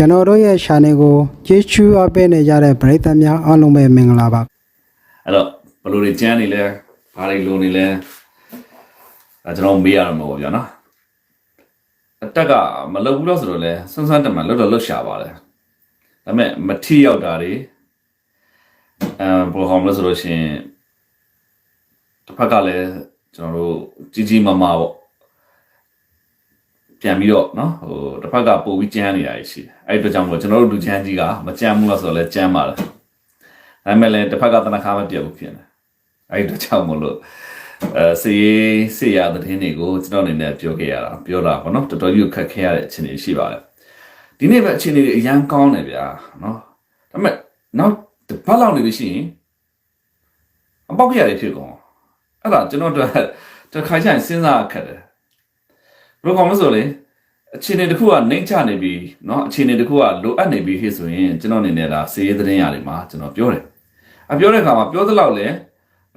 ကျွန်တော်တို့ရဲ့ channel ကိုကြည့်ရှုအပ်ပေးနေကြတဲ့ပရိသတ်များအားလုံးပဲမင်္ဂလာပါအဲ့တော့ဘယ်လိုတွေကြမ်းနေလဲဘာတွေလိုနေလဲအဲကျွန်တော်မေးရမှာပေါ့ဗျာနော်အတက်ကမလုပ်ဘူးလို့ဆိုတော့လဲစန်းစန်းတက်မှလွတ်တော့လွတ်ရှာပါလေဒါပေမဲ့မထီရောက်တာတွေအဲဘယ်လိုဟောမလဲဆိုလို့ရှရင်တစ်ဖက်ကလည်းကျွန်တော်တို့ကြီးကြီးမားမားပေါ့ ပြန်ပြီးတော့နော်ဟိုတစ်ဖက်ကပို့ပြီးကြမ်းနေရရှိတယ်အဲ့ဒီအတွက်ကြောင့်မို့ကျွန်တော်တို့လူချမ်းကြီးကမကြမ်းဘူးလို့ဆိုတော့လဲကြမ်းပါလားဒါပေမဲ့လည်းတစ်ဖက်ကတနခါမပြတ်ဘူးဖြစ်နေအဲ့ဒီတော့ကြောင့်မလို့အဲစီစီရတဲ့တင်းတွေကိုကျွန်တော်အနေနဲ့ပြောခဲ့ရတာပြောတာပေါ့နော်တော်တော်ကြီးခက်ခဲရတဲ့အခြေအနေရှိပါတယ်ဒီနေ့ပဲအခြေအနေတွေအရန်ကောင်းတယ်ဗျာနော်ဒါပေမဲ့နောက်တစ်ပတ်လောက်နေလို့ရှိရင်အပေါက်ရရဖြစ်ကုန်အဲ့ဒါကျွန်တော်တို့တစ်ခါကျရင်စဉ်းစားခက်တယ် ဘယ်လိုကောင်မဆိုလေအခြေအနေတစ်ခုကနှိမ့်ချနေပြီเนาะအခြေအနေတစ်ခုကလိုအပ်နေပြီဖြစ်ဆိုရင်ကျွန်တော်အနေနဲ့ဒါစီးရဲသတင်းရတယ်မှာကျွန်တော်ပြောတယ်အပြောတဲ့အခါမှာပြောသလောက်လဲ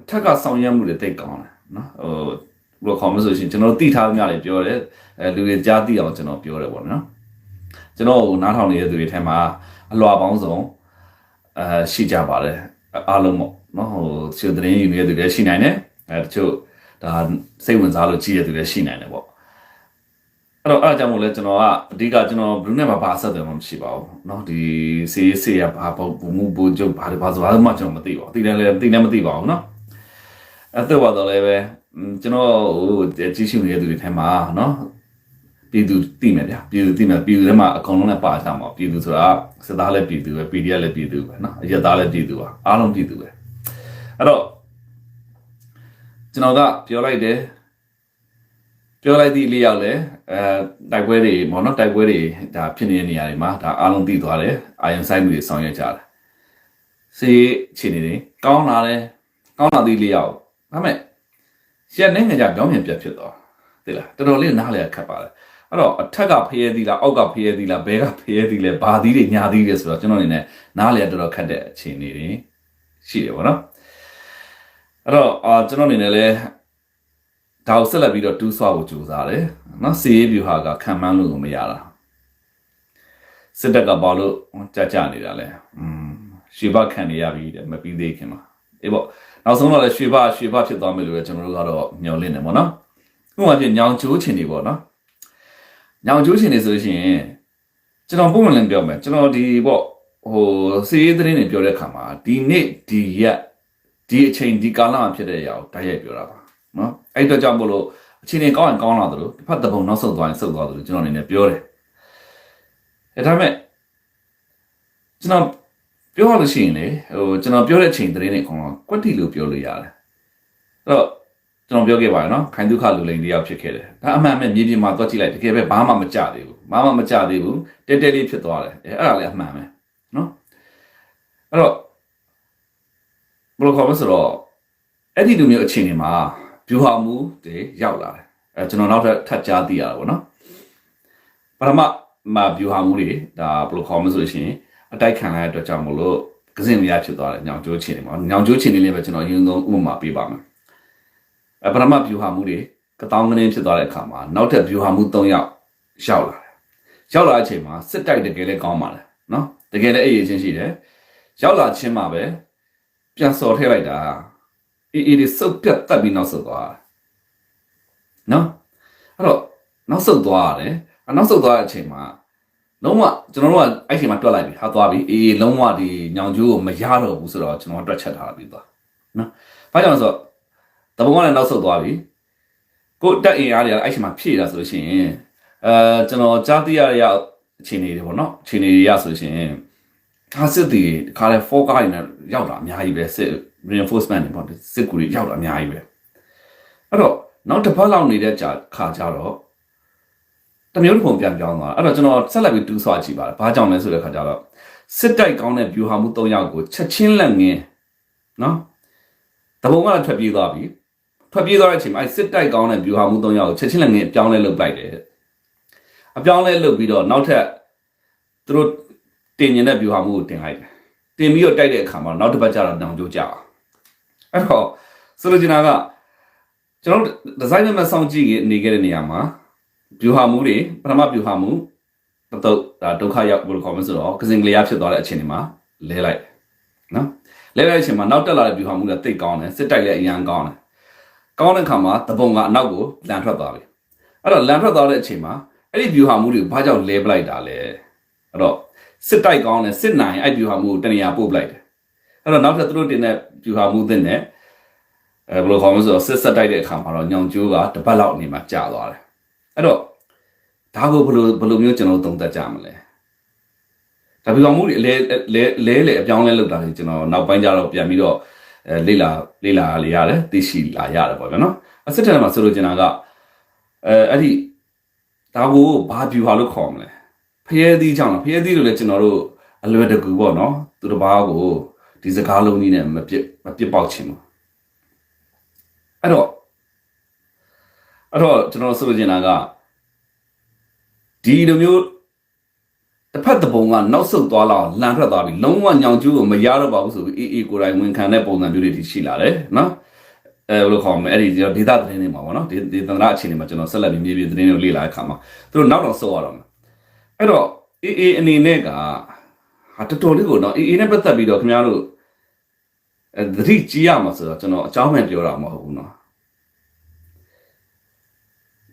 အထက်ကဆောင်ရွက်မှုတွေတိတ်ကောင်းတယ်เนาะဟိုဘယ်လိုကောင်မဆိုရှင်ကျွန်တော်တိထားများတယ်ပြောတယ်အဲလူတွေကြားသိအောင်ကျွန်တော်ပြောတယ်ပေါ့နော်ကျွန်တော်ဟိုနားထောင်နေတဲ့သူတွေထဲမှာအလွာပေါင်းစုံအဲရှိကြပါတယ်အားလုံးပေါ့နော်ဟိုစီသတင်းယူနေတဲ့သူတွေရှိနိုင်တယ်အဲတချို့ဒါစိတ်ဝင်စားလို့ကြည့်ရတဲ့သူတွေရှိနိုင်တယ်ပေါ့ အဲ့တော့အဲ့ဒါကြောင့်မို့လဲကျွန်တော်ကအဓိကကျွန်တော်ဘလူးနဲ့မှာဘာအဆက်အသွယ်မှမရှိပါဘူးเนาะဒီစီးစီးရဘာပေါ့ဘူမှုဘူကျုပ်ဘာတွေဘာဆိုဘာမှကျွန်တော်မသိပါဘူးသိတယ်လည်းသိလည်းမသိပါဘူးเนาะအဲ့တော့ပါတော့လည်းပဲကျွန်တော်ဟိုကြီးရှိနေတဲ့သူတွေထဲမှာเนาะပြည်သူသိမယ်ဗျာပြည်သူသိမယ်ပြည်သူထဲမှာအကုန်လုံးလည်းပါကြမှာပြည်သူဆိုတာစစ်သားလည်းပြည်သူပဲ PDF လည်းပြည်သူပဲเนาะအရက်သားလည်းပြည်သူပါအားလုံးပြည်သူပဲအဲ့တော့ကျွန်တော်ကပြောလိုက်တယ် ပြောလိုက်သည့်လေးယောက်လည်းအဲတိုက်ပွဲတွေပေါ့နော်တိုက်ပွဲတွေဒါဖြစ်နေတဲ့နေရာတွေမှာဒါအားလုံးသိသွားတယ်အာယုံဆိုင်မှုတွေဆောင်ရွက်ကြတယ်စီခြေနေတွေကောင်းလာတယ်ကောင်းလာသည့်လေးယောက်ဒါပေမဲ့ရက်နေငကြပြောင်းပြန်ပြတ်ဖြစ်သွားသိလားတော်တော်လေးနားလဲခတ်ပါတယ်အဲ့တော့အထက်ကဖျဲသီးလားအောက်ကဖျဲသီးလားဘဲကဖျဲသီးလဲဘာသီးတွေညာသီးတွေဆိုတော့ကျွန်တော်အနေနဲ့နားလဲတော်တော်ခတ်တဲ့အခြေအနေတွေရှိတယ်ပေါ့နော်အဲ့တော့အာကျွန်တော်အနေနဲ့လည်း ဒါကိုဆက်လက်ပြီးတော့တူးဆွားဖို့ကြိုးစားတယ်နော်စီရေးဗျူဟာကခံမှန်းလို့မရတာစစ်တပ်ကဘာလို့ကြကြနေတာလဲอืมရွှေဘခံနေရပြီတဲ့မပြီးသေးခင်မှာအေးပေါ့နောက်ဆုံးတော့လည်းရွှေဘရွှေဘဖြစ်သွားမယ်လို့လည်းကျွန်တော်တို့ကတော့မျှော်လင့်နေပါတော့ဥပမာပြညောင်ချိုးချင်နေပေါ့နော်ညောင်ချိုးချင်နေဆိုရှင်ကျွန်တော်ပုံမှန်လည်းပြောမယ်ကျွန်တော်ဒီပေါ့ဟိုစီရေးသတင်းတွေပြောတဲ့အခါမှာဒီနေ့ဒီရက်ဒီအချိန်ဒီကာလမှာဖြစ်တဲ့အရာကိုတိုက်ရိုက်ပြောတာပါနော် အဲ့တော့ကြောင့်မို့လို့အခြေအနေကောင်းရင်ကောင်းလာတယ်လို့တစ်ဖက်တစ်ပုံနောက်ဆုတ်သွားရင်ဆုတ်သွားတယ်လို့ကျွန်တော်အနေနဲ့ပြောတယ်အဲဒါပေမဲ့ကျွန်တော်ပြောရလို့ရှိရင်လေဟိုကျွန်တော်ပြောတဲ့အချိန်သတင်းတွေအကုန်လုံးကွက်တီလို့ပြောလို့ရတယ်အဲ့တော့ကျွန်တော်ပြောခဲ့ပါတယ်နော်ခိုင်ဒုက္ခလူလိန်တယောက်ဖြစ်ခဲ့တယ်ဒါအမှန်ပဲမြေပြင်မှာသွားကြည့်လိုက်တကယ်ပဲဘာမှမကြသေးဘူးဘာမှမကြသေးဘူးတဲတဲလေးဖြစ်သွားတယ်အဲအဲ့ဒါလည်းအမှန်ပဲနော်အဲ့တော့ဘယ်လိုခေါ်မလဲဆိုတော့အဲ့ဒီလူမျိုးအခြေအနေမှာ ဗျူဟာမူတွေရောက်လာတယ်အဲကျွန်တော်နောက်ထပ်ထပ်ကြားသိရတာပေါ့နော်ပထမမှာဗျူဟာမူတွေဒါဘယ်လိုခေါ်မလဲဆိုလို့ရှိရင်အတိုက်ခံလိုက်တဲ့အတွက်ကြောင့်မလို့ကစင်မရဖြစ်သွားတယ်ညောင်ကျိုးချင်းတွေပေါ့ညောင်ကျိုးချင်းတွေလည်းပဲကျွန်တော်အရင်ဆုံးဥပမာပေးပါမယ်အဲပထမဗျူဟာမူတွေကတောင်းကနေဖြစ်သွားတဲ့အခါမှာနောက်ထပ်ဗျူဟာမူ၃ယောက်ရောက်လာတယ်ရောက်လာတဲ့အချိန်မှာစစ်တိုက်တကယ်လည်းကောင်းပါလေနော်တကယ်လည်းအဲ့ရချင်းရှိတယ်ရောက်လာချင်းမှာပဲပြန်စော်ထည့်လိုက်တာ အေးအေးလေးစုပ်ပြတ်တက်ပြီးနောက်ဆုတ်သွားတယ်နော်အဲ့တော့နောက်ဆုတ်သွားရတယ်အနောက်ဆုတ်သွားတဲ့အချိန်မှာလုံးဝကျွန်တော်တို့ကအဲ့ချိန်မှာတွက်လိုက်ပြီဟာသွားပြီအေးလုံးဝဒီညောင်ကျိုးကိုမရတော့ဘူးဆိုတော့ကျွန်တော်တွက်ချက်ထားပြီးသွားနော်ဘာကြောင့်လဲဆိုတော့တပုံကလည်းနောက်ဆုတ်သွားပြီကိုတက်အင်အားတွေကအဲ့ချိန်မှာဖြည့်တာဆိုလို့ရှိရင်အဲကျွန်တော်ကြားသိရတဲ့အခြေအနေတွေပေါ့နော်အခြေအနေတွေရဆိုလို့ရှိရင်ဒါစစ်တီခါလဲ4ကားတွေနဲ့ရောက်တာအများကြီးပဲစစ် reinforcement တွေပေါ့စစ်ကူတွေရောက်တာအများကြီးပဲအဲ့တော့နောက်တစ်ပတ်လောက်နေတဲ့ကြာခါကြတော့တမျိုးတစ်ပုံပြန်ပြောင်းသွားအဲ့တော့ကျွန်တော်ဆက်လက်ပြီးတူးဆွားကြည့်ပါတယ်ဘာကြောင့်လဲဆိုတဲ့ခါကျတော့စစ်တိုက်ကောင်းတဲ့ view ဟာမှု၃ယောက်ကိုချက်ချင်းလက်ငင်းနော်တပုံကလည်းထွက်ပြေးသွားပြီထွက်ပြေးသွားတဲ့အချိန်မှာအဲ့စစ်တိုက်ကောင်းတဲ့ view ဟာမှု၃ယောက်ကိုချက်ချင်းလက်ငင်းအပြောင်းလဲလုပ်လိုက်တယ်အပြောင်းလဲလုပ်ပြီးတော့နောက်ထပ်သူတို့တင်ញင်တဲ့ view ဟာမှုကိုတင်လိုက်တယ်တင်ပြီးတော့တိုက်တဲ့အခါမှာနောက်တစ်ပတ်ကျတော့နောင်ကျိုးကြအောင် အဲ့တော့ဆိုလိုချင်တာကကျွန်တော်ဒီဇိုင်းနံပါတ်စောင့်ကြည့်နေခဲ့တဲ့နေရာမှာဗျူဟာမူတွေပထမဗျူဟာမူတော့ဒါဒုက္ခရောက်ဘယ်လိုခေါ်မလဲဆိုတော့ကစင်ကလေးရဖြစ်သွားတဲ့အချိန်ဒီမှာလဲလိုက်နော်လဲလိုက်တဲ့အချိန်မှာနောက်တက်လာတဲ့ဗျူဟာမှုကတိတ်ကောင်းတယ်စစ်တိုက်လည်းအရန်ကောင်းတယ်ကောင်းတဲ့ခါမှာတပုံကအနောက်ကိုလန်ထွက်သွားပြီအဲ့တော့လန်ထွက်သွားတဲ့အချိန်မှာအဲ့ဒီဗျူဟာမှုတွေကိုဘာကြောင့်လဲပလိုက်တာလဲအဲ့တော့စစ်တိုက်ကောင်းတယ်စစ်နိုင်အဲ့ဗျူဟာမှုကိုတနေရာပို့ပလိုက်တယ် အဲ့တော့နောက်ထပ်သူတို့တင်တဲ့ဗျူဟာမှုသစ်နဲ့အဲဘယ်လိုခေါ်မလဲဆိုတော့စစ်ဆက်တိုက်တဲ့အခါမှာတော့ညောင်ကျိုးကတပတ်လောက်အနေမှာကြာသွားတယ်အဲ့တော့ဒါကိုဘယ်လိုဘယ်လိုမျိုးကျွန်တော်သုံးသပ်ကြမလဲဒါပြောင်းမှုတွေလဲလဲလဲလဲအပြောင်းလဲလောက်တာလေကျွန်တော်နောက်ပိုင်းကျတော့ပြန်ပြီးတော့အဲလေ့လာလေ့လာလေရတယ်သိရှိလာရတယ်ပေါ့ဗျာနော်အစစ်တဲမှာဆိုလို့ကျွန်တော်ကအဲအဲ့ဒီဒါကိုဘာဗျူဟာလို့ခေါ်မလဲဖျဲသီးကြောင့်လားဖျဲသီးလို့လည်းကျွန်တော်တို့အလွယ်တကူပေါ့နော်သူတစ်ပါးကို ဒီစကားလုံးကြီးနဲ့မပြစ်မပြစ်ပေါက်ချင်ဘူးအဲ့တော့အဲ့တော့ကျွန်တော်ဆိုလို့ချင်တာကဒီလိုမျိုးတစ်ဖက်တစ်ပုံကနောက်ဆုတ်သွားလောက်လန်ထွက်သွားပြီလုံးဝညောင်ကျူးကိုမရတော့ပါဘူးဆိုပြီးအေးအေးကိုယ်တိုင်ဝန်ခံတဲ့ပုံစံမျိုးတွေထိရှိလာတယ်နော်အဲဘယ်လိုခေါ်မလဲအဲ့ဒီကျွန်တော်ဒေတာသတင်းတွေမှာပေါ့နော်ဒီဒီသန္တရအခြေအနေမှာကျွန်တော်ဆက်လက်ပြီးမြေပြင်သတင်းတွေကိုလေ့လာတဲ့အခါမှာသူတို့နောက်တော့ဆုတ်ရတော့မယ်အဲ့တော့အေးအေးအနေနဲ့ကဟာတော်တော်လေးကိုနော်အေးအေးနဲ့ပတ်သက်ပြီးတော့ခင်ဗျားတို့ အဲသတိကြီးရမှာဆိုတော့ကျွန်တော်အကြောင်းမှန်ပြောတာမဟုတ်ဘူးနော်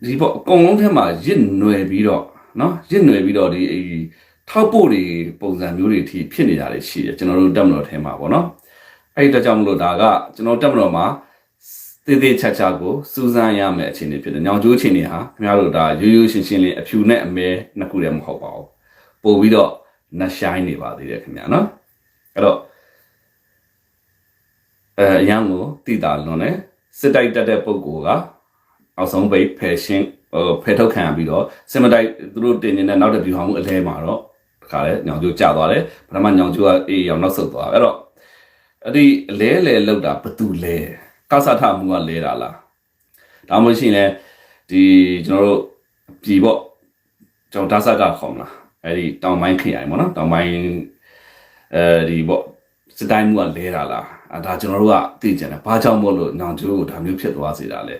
ဒီပေါ့အကုန်လုံးထဲမှာရစ်နွယ်ပြီးတော့နော်ရစ်နွယ်ပြီးတော့ဒီအဲထောက်ပို့တွေပုံစံမျိုးတွေအထိဖြစ်နေတာတွေရှိတယ်ကျွန်တော်တို့တက်မတော်ထဲမှာပေါ့နော်အဲ့ဒီတော့ကြောင့်မလို့ဒါကကျွန်တော်တက်မတော်မှာတေးသေးချာချာကိုစူးစမ်းရမယ်အခြေအနေဖြစ်တယ်။ညောင်ကျိုးအခြေအနေဟာခင်ဗျားတို့ဒါရိုးရိုးရှင်းရှင်းလေးအဖြူနဲ့အမဲနှစ်ခုတည်းမဟုတ်ပါဘူး။ပို့ပြီးတော့နှရှိုင်းနေပါသေးတယ်ခင်ဗျာနော်။အဲ့တော့ အဲအရန်ကိုတိတာလွန်တယ်စစ်တိုက်တက်တဲ့ပုံကိုကနောက်ဆုံးပိတ်ဖယ်ရှင်းဟိုဖယ်ထုတ်ခံရပြီးတော့စင်မတိုက်သူတို့တင်နေတဲ့နောက်တစ်ဗျူဟာမှုအလဲမှာတော့တခါလဲညောင်ကျိုးကျသွားတယ်ပထမညောင်ကျိုးကအေးရောင်နောက်ဆုတ်သွားအဲ့တော့အဲ့ဒီအလဲလဲလောက်တာဘသူလဲကဆထမှုကလဲတာလားဒါမှမဟုတ်ရှင်လဲဒီကျွန်တော်တို့ပြည်ပေါ့ကျွန်တော်ဒါဆကခေါ်မလားအဲ့ဒီတောင်ပိုင်းခရိုင်ပေါ့နော်တောင်ပိုင်းအဲဒီပေါ့ စတိုင်းမှုကလဲတာလားအဲဒါကျွန်တော်တို့ကသိကြတယ်ဘာကြောင့်မို့လို့ညောင်ကျိုးကိုဒါမျိုးဖြစ်သွားစေတာလဲ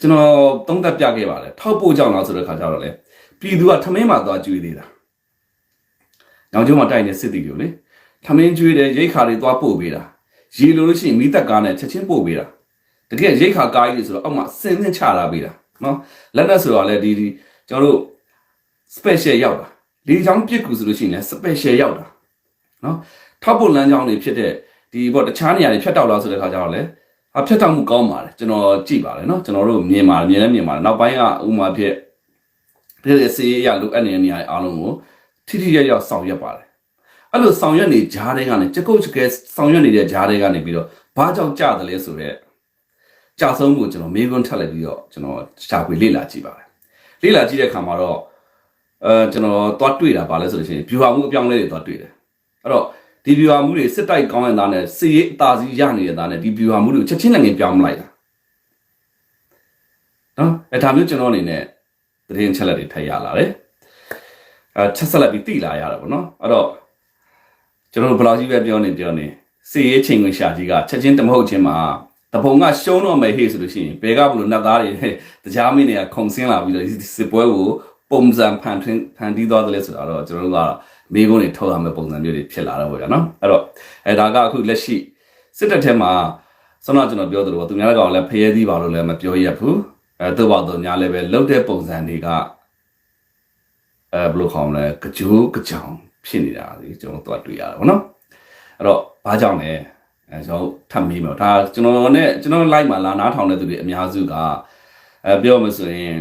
ကျွန်တော်သုံးသပ်ပြခဲ့ပါတယ်ထောက်ပို့ကြောင်လားဆိုတဲ့ခါကျတော့လေပြည်သူကထမင်းမှာသွားကျွေးသေးတာ။ညောင်ကျုံမှာတိုက်နေစစ်တီတွေကိုလေထမင်းကျွေးတယ်ရိတ်ခါတွေသွားပို့ပေးတာ။ရေလိုလို့ရှိရင်မိသက်ကားနဲ့ချက်ချင်းပို့ပေးတာ။တကယ်ရိတ်ခါကားကြီးတွေဆိုတော့အောက်မှာစင်စင်ချလာပေးတာနော်။လက်နဲ့ဆိုတော့လေဒီဒီကျွန်တော်တို့ special ရောက်တာ။လေချောင်းပြစ်ကူဆိုလို့ရှိရင်လည်း special ရောက်တာ။နော်။ ထောက်ပို့လမ်းကြောင်းတွေဖြစ်တဲ့ဒီဘောတခြားနေရာတွေဖြတ်တောက်လာဆိုတဲ့ခါကျတော့လေ အဖြတ်တောက်မှုကောင်းပါတယ်ကျွန်တော်ကြည့်ပါတယ်เนาะကျွန်တော်တို့မြင်ပါတယ်မြင်လည်းမြင်ပါတယ်နောက်ပိုင်းကဥမာဖြစ်ဖြစ်စေးရလိုအပ်နေတဲ့နေရာအားလုံးကိုထိထိရရဆောင်ရွက်ပါတယ်အဲ့လိုဆောင်ရွက်နေဂျားတွေကနေကြက်ကုတ်ကြကဲဆောင်ရွက်နေတဲ့ဂျားတွေကနေပြီးတော့ဘာကြောင့်ကြတယ်လဲဆိုတော့ကြာဆုံးကိုကျွန်တော်မေးခွန်းထပ်လိုက်ပြီးတော့ကျွန်တော်ရှာဖွေလေ့လာကြည့်ပါတယ်လေ့လာကြည့်တဲ့အခါမှာတော့အဲကျွန်တော်သွားတွေ့တာပါလဲဆိုလို့ရှိရင် view မှုအပြောင်းလဲတွေသွားတွေ့တယ်အဲ့တော့ ဒီ view မှုတွေစစ်တိုက်ကောင်းတဲ့သားနဲ့စစ်ရေးအသာစီးရနေတဲ့သားနဲ့ဒီ view မှုတွေကိုချက်ချင်းလည်းငင်ပြောင်းမလိုက်တာနော်အဲဒါမျိုးကျွန်တော်အနေနဲ့သတင်းချက်လက်တွေထပ်ရလာတယ်အဲချက်ဆက်လက်ပြီးတိလာရတာပေါ့နော်အဲ့တော့ကျွန်တော်တို့ဘယ်လောက်ကြီးပဲပြောနေပြောနေစစ်ရေးချိန်ခွင်ရှာကြီးကချက်ချင်းတမဟုတ်ချင်းမှာတပုံကရှုံးတော့မယ်ဟေ့ဆိုလို့ရှိရင်ဘယ်ကဘလို့နတ်သားတွေတရားမင်းတွေကခုံဆင်းလာပြီးတော့ဒီစစ်ပွဲကိုပုံစံဖန်ထင်းဖန်တီးသွားတယ်လဲဆိုတာတော့ကျွန်တော်တို့က မိကုန်းတွေထုတ်ရမယ့်ပုံစံမျိုးတွေဖြစ်လာတော့ဗျာနော်အဲ့တော့အဲဒါကအခုလက်ရှိစစ်တပ်ထဲမှာဆောနာကျွန်တော်ပြောသလိုသူများကောင်လည်းဖျဲသီးပါလို့လည်းမပြောရဘူးအဲသူ့ဘောက်တော့ညာလည်းပဲလုတ်တဲ့ပုံစံတွေကအဲဘယ်လိုခေါ်မလဲကြိုးကြောင်ဖြစ်နေတာဒီကျွန်တော်တို့တွေ့ရတာဗောနော်အဲ့တော့ဘာကြောင့်လဲအဲကျွန်တော်ထပ်မေးမယ်ဒါကျွန်တော်နဲ့ကျွန်တော် live မှာလာနားထောင်တဲ့သူတွေအများစုကအဲပြောမှဆိုရင်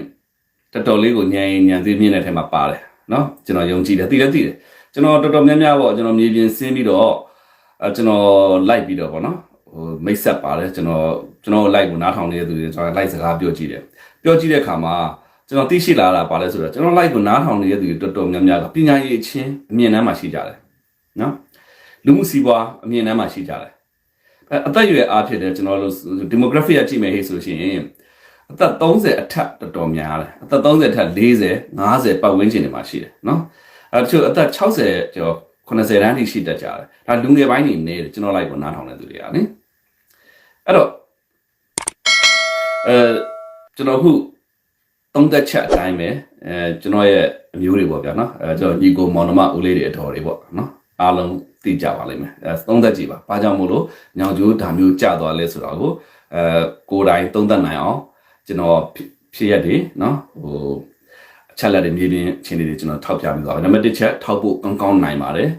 တော်တော်လေးကိုညံရင်ညံသေးမြင့်တဲ့ထဲမှာပါတယ်နော်ကျွန်တော်ယုံကြည်တယ်သိတယ်သိတယ် ကျွန်တော်တော်တော်များများပေါ့ကျွန်တော်မြေပြင်ဆင်းပြီးတော့အဲကျွန်တော် live ပြီးတော့ပေါ့နော်ဟိုမိတ်ဆက်ပါတယ်ကျွန်တော်ကျွန်တော် live ကိုနားထောင်နေတဲ့သူတွေကျွန်တော် live စကားပြောကြည့်တယ်ပြောကြည့်တဲ့အခါမှာကျွန်တော်သိရှိလာတာပါလဲဆိုတော့ကျွန်တော် live ကိုနားထောင်နေတဲ့သူတွေတော်တော်များများကပညာရေးအချင်းအမြင်တမ်းမှာရှိကြတယ်နော်လူမှုစီးပွားအမြင်တမ်းမှာရှိကြတယ်အဲအသက်အရွယ်အားဖြင့်လည်းကျွန်တော်တို့ demographic ကကြည့်မယ်ဟေ့ဆိုရှင်အသက်30အထက်တော်တော်များတယ်အသက်30အထက်40 50ပတ်ဝန်းကျင်တွေမှာရှိတယ်နော် အဲတချို့အသက်60ကျော်90တန်းထိရှိတတ်ကြတယ်ဒါလူငယ်ပိုင်းနေနေတယ်ကျွန်တော် live ကိုနားထောင်တဲ့သူတွေကနိအဲ့တော့အဲကျွန်တော်ခုသုံးသက်ချက်အတိုင်းပဲအဲကျွန်တော်ရဲ့အမျိုးတွေပေါ့ဗျာနော်အဲကျွန်တော်ညီကိုမောင်နှမဦးလေးတွေအတော်တွေပေါ့နော်အားလုံးသိကြပါလိမ့်မယ်အဲသုံးသက်ကြည့်ပါဘာကြောင့်မို့လို့ညောင်ကျိုးဒါမျိုးကြသွားလဲဆိုတော့ကိုအဲကိုယ်တိုင်သုံးသက်နိုင်အောင်ကျွန်တော်ဖြစ်ဖြစ်ရက်တွေနော်ဟိုအ ချက်လက်တွေမြေပြင်အချင်းတွေကျွန်တော်ထောက်ပြပြီးသွားပါနံပါတ်1ချက်ထောက်ဖို့ကောင်းကောင်းနိုင်ပါတယ်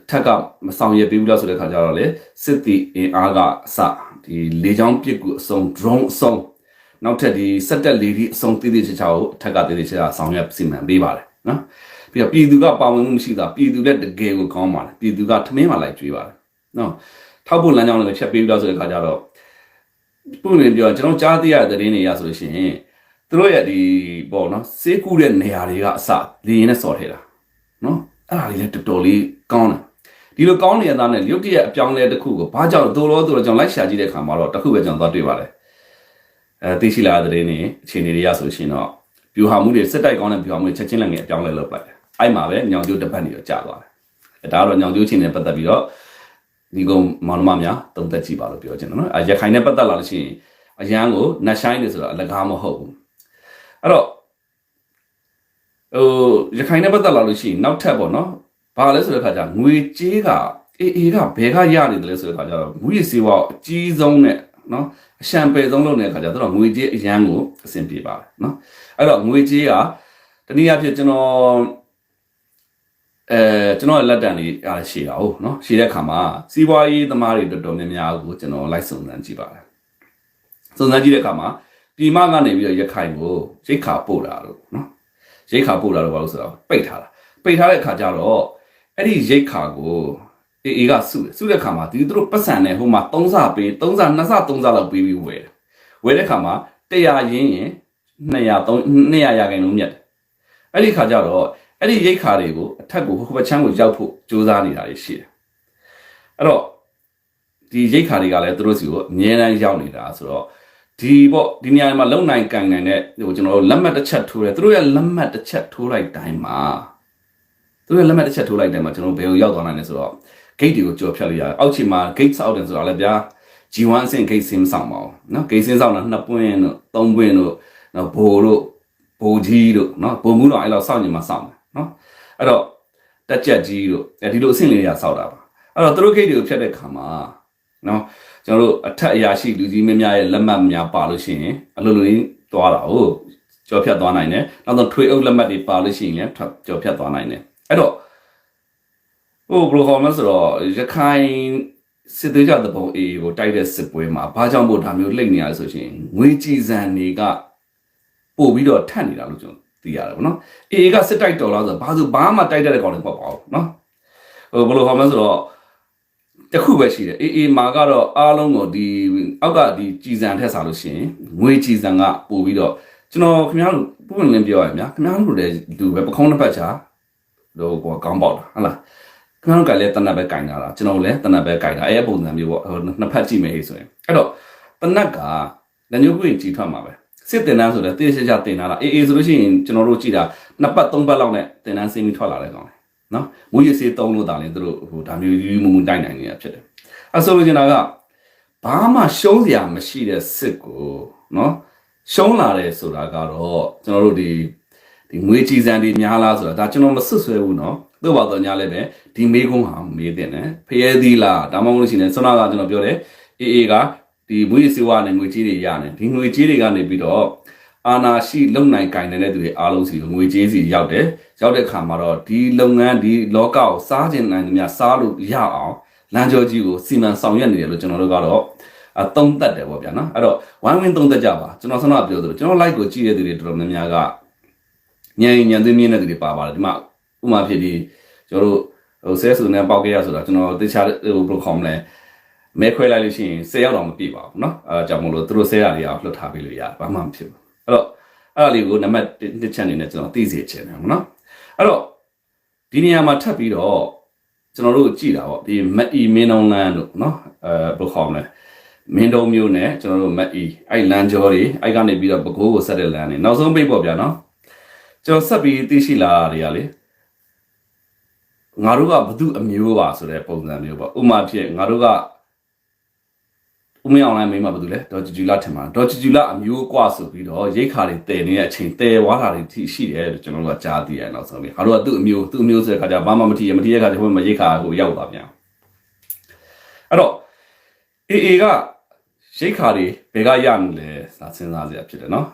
အထက်ကမဆောင်ရပြီးဘူးလားဆိုတဲ့ခါကျတော့လေစစ်တီအင်အားကအစဒီလေချောင်းပစ်ကူအစုံ drone အစုံနောက်ထပ်ဒီစက်တက်လေးဒီအစုံတည်တည်ချာချာကိုအထက်ကတည်တည်ချာချာဆောင်ရွက်စီမံပေးပါတယ်နော်ပြီးတော့ပြည်သူကပါဝင်မှုမရှိတာပြည်သူလည်းတကယ်ကိုကောင်းပါတယ်ပြည်သူကထမင်းမှလိုက်ကြွေးပါတယ်နော်ထောက်ဖို့လမ်းကြောင်းလည်းဖြတ်ပေးပြီးတော့ဆိုတဲ့ခါကျတော့ပုံနေပြောကျွန်တော်ကြားသိရတဲ့သတင်းတွေရဆိုလို့ရှိရင် သူတို့ရဲ့ဒီပေါ့နော်စေးကူတဲ့နေရာတွေကအစလေရင်နဲ့စော်ထဲတာနော်အဲ့ဒါလေးလည်းတော်တော်လေးကောင်းတယ်ဒီလိုကောင်းနေတဲ့သားနဲ့ရုပ်တရက်အပြောင်းလဲတစ်ခုကိုဘာကြောင့်တိုးလို့တိုးလို့ကျွန်တော်လိုက်ရှာကြည့်တဲ့အခါမှာတော့တစ်ခုပဲကျွန်တော်သွားတွေ့ပါတယ်အဲသိရှိလာတဲ့တဲ့နေအခြေအနေတွေရဆိုရှင်တော့ပြူဟာမှုတွေစက်တိုက်ကောင်းတဲ့ပြူဟာမှုတွေချက်ချင်းလည်းငယ်အပြောင်းလဲလုပ်လိုက်တယ်အဲ့မှာပဲညောင်ကျိုးတစ်ပတ်နေတော့ကြာသွားတယ်အဲဒါကတော့ညောင်ကျိုးချင်းနဲ့ပတ်သက်ပြီးတော့ဒီကောင်မောင်နှမများတုံးသက်ကြည့်ပါလို့ပြောချင်တယ်နော်အဲရခိုင်နဲ့ပတ်သက်လာလို့ရှိရင်အရန်ကိုနတ်ဆိုင်နေဆိုတော့အလကားမဟုတ်ဘူး အဲ့တော့ဟိုရခိုင်နဲ့ပတ်သက်လာလို့ရှိရင်နောက်ထပ်ပေါ့နော်ဘာလဲဆိုတဲ့ခါကျငွေကြေးကအေးအေးကဘယ်ကရနေတယ်လဲဆိုတဲ့ခါကျတော့ငွေစီဝါအကြီးဆုံးနဲ့နော်အရှံပယ်ဆုံးလုပ်နေတဲ့ခါကျတော့ငွေကြေးအရန်ကိုအဆင်ပြေပါတယ်နော်အဲ့တော့ငွေကြေးကတနည်းအားဖြင့်ကျွန်တော်အဲကျွန်တော်လက်တံလေးအားရှိတာဟုတ်နော်ရှိတဲ့ခါမှာစီးပွားရေးသမားတွေတော်တော်များများကိုကျွန်တော်လိုက်စုံစမ်းကြည့်ပါတယ်စုံစမ်းကြည့်တဲ့ခါမှာ ပြည်မကနေပြီးတော့ရခိုင်ကိုရိတ်ခါပို့တာလို့နော်ရိတ်ခါပို့တာလို့ဘာလို့ဆိုတော့ပိတ်ထားတာပိတ်ထားတဲ့ခါကျတော့အဲ့ဒီရိတ်ခါကိုအေအေကစုတယ်စုတဲ့ခါမှာဒီသူတို့ပတ်စံနဲ့ဟိုမှာ3ဆပေး3ဆ2ဆ3ဆလောက်ပေးပြီးဝယ်တယ်ဝယ်တဲ့ခါမှာ100ရင်းရင်200 200ရာခိုင်နှုန်းမြတ်တယ်အဲ့ဒီခါကျတော့အဲ့ဒီရိတ်ခါတွေကိုအထက်ကိုဟိုဘက်ချမ်းကိုရောက်ဖို့ကြိုးစားနေတာတွေရှိတယ်အဲ့တော့ဒီရိတ်ခါတွေကလည်းသူတို့စီကိုအမြဲတမ်းရောက်နေတာဆိုတော့ ဒီပေါ့ဒီနေရာမှာလုံနိုင်ကန်နိုင်တဲ့ဟိုကျွန်တော်တို့လက်မှတ်တစ်ချက်ထိုးတယ်သူတို့ရဲ့လက်မှတ်တစ်ချက်ထိုးလိုက်တိုင်းမှာသူတို့ရဲ့လက်မှတ်တစ်ချက်ထိုးလိုက်တိုင်းမှာကျွန်တော်ဘယ်ကိုရောက်သွားနိုင်လဲဆိုတော့ gate တွေကိုကြော်ဖြတ်လိုက်ရအောက်ချီမှာ gate ဆောက်တယ်ဆိုတာလည်းဗျာ G1 အဆင့် gate စင်းဆောင်ပါအောင်နော် gate စင်းဆောင်တာနှစ်ပွင့်တို့သုံးပွင့်တို့နော်ဘိုတို့ဘိုကြီးတို့နော်ဘိုမူးတော့အဲ့လောက်ဆောက်နေမှာဆောက်မယ်နော်အဲ့တော့တက်ချက်ကြီးတို့အဲဒီလိုအဆင့်လေးတွေဆောက်တာပါအဲ့တော့သူတို့ gate တွေကိုဖြတ်တဲ့ခါမှာနော် ကျွန်တော်တို့အထက်အရာရှိလူကြီးမင်းများရဲ့လက်မှတ်များပါလို့ရှိရင်အလိုလိုရင်းသွားတာဟုတ်ကြော်ဖြတ်သွားနိုင်တယ်နောက်တော့ထွေအုပ်လက်မှတ်တွေပါလို့ရှိရင်လည်းကြော်ဖြတ်သွားနိုင်တယ်အဲ့တော့ဟိုဘယ်လိုခေါ်မလဲဆိုတော့ရခိုင်စစ်သေးကြတဲ့ပုံအေးကိုတိုက်တဲ့စစ်ပွဲမှာဘာကြောင့်မို့ဒါမျိုးလှိမ့်နေရလဲဆိုရှင်ငွေကြည်စံတွေကပို့ပြီးတော့ထပ်နေတာလို့ကျွန်တော်သိရတယ်ဗောနော်အေးကစစ်တိုက်တော်လားဆိုတော့ဘာလို့ဘာမှတိုက်တဲ့ကောင်တွေပေါ့ပါဘူးနော်ဟိုဘယ်လိုခေါ်မလဲဆိုတော့ တခုပဲရှိတယ်အေးအေးမာကတော့အားလုံးကိုဒီအောက်ကဒီကြည်စံထက်စားလို့ရှိရင်ငွေကြည်စံကပို့ပြီးတော့ကျွန်တော်ခင်ဗျားတို့ပုံလင်းပြောရရင်ဗျာခင်ဗျားတို့လည်းလူပဲပခုံးတစ်ပတ်ချာတော့ကိုကောင်းပေါက်တာဟုတ်လားခင်ဗျားတို့ကလည်းတနတ်ပဲကင်တာလားကျွန်တော်လည်းတနတ်ပဲကင်တာအဲပုံစံမျိုးပေါ့ဟိုနှစ်ဖက်ကြည့်မယ်ဟေ့ဆိုရင်အဲ့တော့တနတ်ကလက်ညှိုးကွင်းကြီးထွက်မှာပဲစစ်တင်တန်းဆိုတော့တေးချာချာတင်တာလားအေးအေးဆိုလို့ရှိရင်ကျွန်တော်တို့ကြည့်တာနှစ်ပတ်သုံးပတ်လောက်နဲ့တင်တန်းစင်းပြီးထွက်လာတဲ့ကောင်လေ နော်မူရစေးသုံးလို့တာလေသူတို့ဟိုဒါမျိုးယူယူမုံမုံတိုက်နိုင်နေတာဖြစ်တယ်အဲဆိုလို့ကျွန်တော်ကဘာမှရှုံးစရာမရှိတဲ့စစ်ကိုနော်ရှုံးလာတယ်ဆိုတာကတော့ကျွန်တော်တို့ဒီဒီငွေကြည်စံတွေများလားဆိုတာဒါကျွန်တော်မဆွဆွဲဘူးနော်သို့ပါတော့ညာလည်းပဲဒီမေးခွန်းဟာမေးတဲ့နဲ့ဖျဲသီးလားဒါမှမဟုတ်လို့ရှိရင်ဆွမ်းနာကကျွန်တော်ပြောတယ်အေးအေးကဒီမွေးစီဝါနဲ့ငွေကြေးတွေရတယ်ဒီငွေကြေးတွေကနေပြီးတော့ အာနာရှိလုံနိုင်ကင်နေတဲ့သူတွေအားလုံးစီကိုငွေကြေးစီရောက်တယ်ရောက်တဲ့ခါမှာတော့ဒီလုပ်ငန်းဒီလောကကိုစားခြင်းနိုင်သမျှစားလို့ရအောင်လမ်းကြောကြီးကိုစီမံဆောင်ရွက်နေတယ်လို့ကျွန်တော်တို့ကတော့အသုံးသက်တယ်ပေါ့ဗျာနော်အဲ့တော့ဝိုင်းဝန်းသုံးသက်ကြပါကျွန်တော်ဆောနာပြောသလိုကျွန်တော် like ကိုကြည့်ရတဲ့သူတွေတော်တော်များများကညံညံသိမြင့်တဲ့သူတွေပါပါတယ်ဒီမှာဥမာဖြစ်ဒီကျွန်တော်တို့ဟိုဆဲဆူနဲ့ပေါက်ကြရဆိုတာကျွန်တော်တခြားဟိုဘယ်လိုခေါ်မလဲမဲခွဲလိုက်လို့ရှိရင်10ရောက်တော့မပြည့်ပါဘူးเนาะအဲကြောင့်မို့လို့သူတို့ဆဲရတွေအောင်လွတ်ထားပေးလို့ရတယ်ဘာမှမဖြစ်ဘူး အဲ့တော့အဲ့ဒါလေးကိုနံပါတ်1ချက်အနေနဲ့ကျွန်တော်သိစေချင်တယ်ပေါ့နော်အဲ့တော့ဒီနေရာမှာထပ်ပြီးတော့ကျွန်တော်တို့ကြည်တာပေါ့ဒီမအီမင်းအောင်လန်းတို့နော်အဲဘယ်ခေါ်မလဲမင်းတုံးမျိုးနဲ့ကျွန်တော်တို့မအီအဲ့လမ်းကြောတွေအဲ့ကနေပြီးတော့ပကိုးကိုဆက်တဲ့လမ်းနေနောက်ဆုံးပိတ်ပေါ့ဗျာနော်ကျွန်တော်ဆက်ပြီးသိရှိလာတွေရာလေငါတို့ကဘသူအမျိုးပါဆိုတဲ့ပုံစံမျိုးပေါ့ဥမာဖြစ်ငါတို့က ဦးမင်းအောင်လိုင်းမိန်းမဘာလို့လဲဒေါ်ဂျူဂျူလာထင်ပါဒေါ်ဂျူဂျူလာအမျိုးกว่าဆိုပြီးတော့ရိတ်ခါတွေတည်နေတဲ့အချိန်တည်ဝါတာတွေထိရှိတယ်လို့ကျွန်တော်တို့ကကြားသိရတယ်နောက်ဆုံးပြီးငါတို့ကသူ့အမျိုးသူ့အမျိုးဆိုတဲ့ခါကျဘာမှမထီရမထီရခါကျဟိုမှာရိတ်ခါကိုရောက်သွားပြန်အဲ့တော့အေအေကရိတ်ခါတွေဘယ်ကရမလဲစာစဉ်းစားစရာဖြစ်တယ်နော်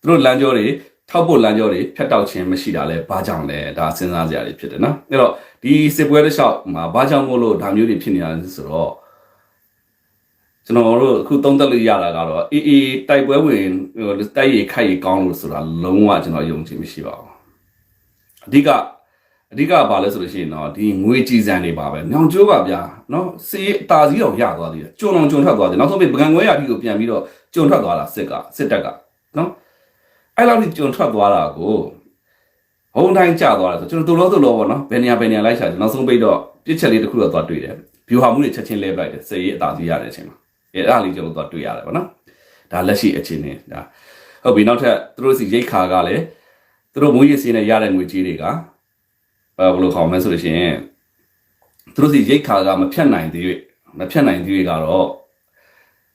သူတို့လမ်းကြောတွေထောက်ဖို့လမ်းကြောတွေဖြတ်တောက်ခြင်းမရှိတာလဲဘာကြောင့်လဲဒါစဉ်းစားစရာတွေဖြစ်တယ်နော်အဲ့တော့ဒီစစ်ပွဲတစ်လျှောက်မှာဘာကြောင့်မို့လို့ဒါမျိုးတွေဖြစ်နေရလဲဆိုတော့ ကျွန်တော်တို့အခုသုံးသက်လို့ရတာကတော့အေးအေးတိုက်ပွဲဝင်ဟိုတိုက်ရခိုက်ရကောင်းလို့ဆိုတာလုံးဝကျွန်တော်ယုံကြည်မရှိပါဘူးအဓိကအဓိကဘာလဲဆိုလို့ရှိရင်တော့ဒီငွေကြည်စံတွေပါပဲညောင်ကျိုးပါဗျာနော်စေးအตาစီတော့ရသွားသေးတယ်ကျွံအောင်ကျွံထွက်သွားတယ်နောက်ဆုံးပြီးပကံခွဲရပြီးကိုပြန်ပြီးတော့ကျွံထွက်သွားတာစစ်ကစစ်တပ်ကနော်အဲ့လောက်ကြီးကျွံထွက်သွားတာကိုဘုံတိုင်းကျသွားတယ်ဆိုကျွန်တော်တို့လို့တို့လို့ပေါ့နော်ဘယ်နေရာဘယ်နေရာလိုက်ရှာကျွန်တော်ဆုံးပိတ်တော့ပြစ်ချက်လေးတစ်ခုတော့သွားတွေ့တယ်ဗျူဟာမှုတွေချက်ချင်းလဲပလိုက်တယ်စေးအตาစီရတဲ့အချိန်မှာ အဲအဲ့ဒါလေးကျွန်တော်တို့တွေ့ရတယ်ဗောနော်ဒါလက်ရှိအခြေအနေဒါဟုတ်ပြီနောက်ထပ်သူတို့စီရိတ်ခါကလည်းသူတို့မွေးရစီနဲ့ရတဲ့ငွေကြေးတွေကအဲဘယ်လိုခေါ်မလဲဆိုလို့ရှိရင်သူတို့စီရိတ်ခါကမဖြတ်နိုင်သေး၍မဖြတ်နိုင်သေး၍ကတော့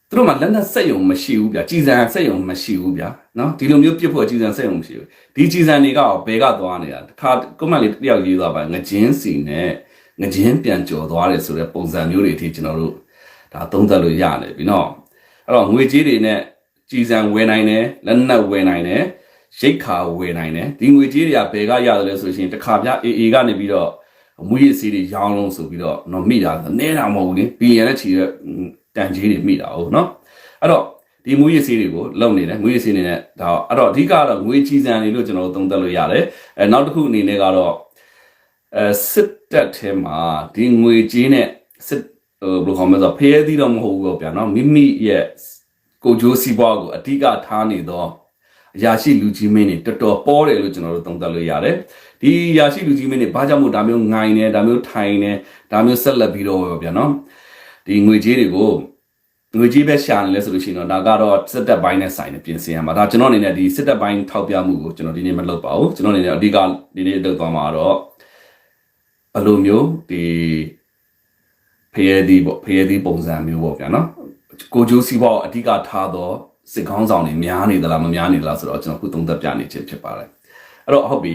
သူတို့မှလက်နက်စက်ယုံမရှိဘူးဗျာကြည်စံစက်ယုံမရှိဘူးဗျာနော်ဒီလိုမျိုးပြစ်ဖို့ကြည်စံစက်ယုံမရှိဘူးဒီကြည်စံတွေကဘယ်ကသွားနေတာတခါကွန်မန့်လေးတယောက်ရေးသွားပါငချင်းစီနဲ့ငချင်းပြန်ကြော်သွားတယ်ဆိုတဲ့ပုံစံမျိုးတွေအထိကျွန်တော်တို့ ဒါသုံးသပ်လို့ရတယ်ပြီနော်အဲ့တော့ငွေကြေးတွေနဲ့ကြည်စံဝယ်နိုင်တယ်လက်နက်ဝယ်နိုင်တယ်ရိတ်ခါဝယ်နိုင်တယ်ဒီငွေကြေးတွေကဘယ်ကရတယ်လဲဆိုလို့ရှိရင်တစ်ခါပြအေအေကနေပြီးတော့မွေးရစီးတွေရောင်းလုံးဆိုပြီးတော့တော့မိတာနဲတာမဟုတ်ဘူးလေဘီယံနဲ့ချီတဲ့တန်ကြီးတွေမိတာဟုတ်နော်အဲ့တော့ဒီမွေးရစီးတွေကိုလုံနေတယ်မွေးရစီးနေနဲ့ဒါအဲ့တော့အဓိကတော့ငွေကြည်စံတွေလို့ကျွန်တော်တို့သုံးသပ်လို့ရတယ်အဲနောက်တစ်ခုအနေနဲ့ကတော့အဲစစ်တပ်ထဲမှာဒီငွေကြေးနဲ့စစ်ဟို ဘယ်လိုခေါ်မလဲဆိုတော့ဖျဲသီးတော့မဟုတ်ဘူးပေါ့ဗျာနော်မိမိရဲ့ကိုဂျိုးစီးပွားကိုအဓိကထားနေတော့အရာရှိလူကြီးမင်းတွေတော်တော်ပေါ်တယ်လို့ကျွန်တော်တို့သုံးသပ်လို့ရတယ်ဒီအရာရှိလူကြီးမင်းတွေဘာကြောင့်မို့ဒါမျိုးငိုင်းနေဒါမျိုးထိုင်နေဒါမျိုးဆက်လက်ပြီးတော့ပေါ့ဗျာနော်ဒီငွေကြေးတွေကိုငွေကြေးပဲရှာနေလဲဆိုလို့ရှိရင်တော့ဒါကတော့စစ်တပ်ပိုင်းနဲ့ဆိုင်နေပြင်ဆင်ရမှာဒါကျွန်တော်အနေနဲ့ဒီစစ်တပ်ပိုင်းထောက်ပြမှုကိုကျွန်တော်ဒီနေ့မလုပ်ပါဘူးကျွန်တော်အနေနဲ့အဓိကဒီနေ့လုပ်သွားမှာတော့ဘယ်လိုမျိုးဒီ ဖရဲသီးပေါ့ဖရဲသီးပုံစံမျိုးပေါ့ဗျာနော်ကိုကျိုးစီးပွားကိုအဓိကထားတော့စစ်ကောင်းဆောင်တွေများနေသလားမများနေသလားဆိုတော့ကျွန်တော်ခုသုံးသပ်ပြနေခြင်းဖြစ်ပါတယ်အဲ့တော့ဟုတ်ပြီ